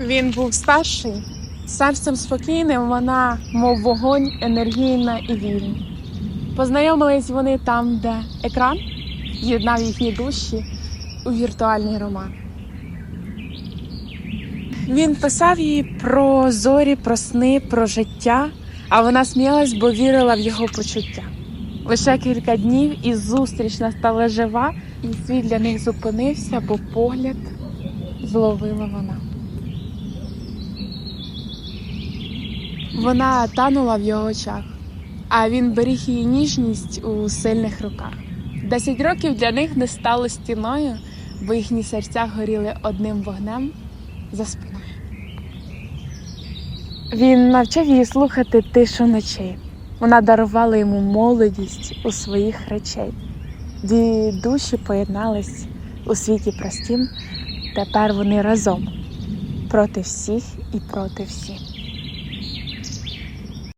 Він був старший, серцем спокійним, вона, мов вогонь, енергійна і вільна. Познайомились вони там, де екран єднав їхні душі у віртуальний роман. Він писав їй про зорі, про сни, про життя, а вона сміялась, бо вірила в його почуття. Лише кілька днів і зустріч настала жива, і світ для них зупинився, бо погляд зловила вона. Вона танула в його очах, а він беріг її ніжність у сильних руках. Десять років для них не стало стіною, бо їхні серця горіли одним вогнем за спиною. Він навчив її слухати тишу ночей. Вона дарувала йому молодість у своїх речей. Дві душі поєднались у світі простім. Тепер вони разом проти всіх і проти всіх.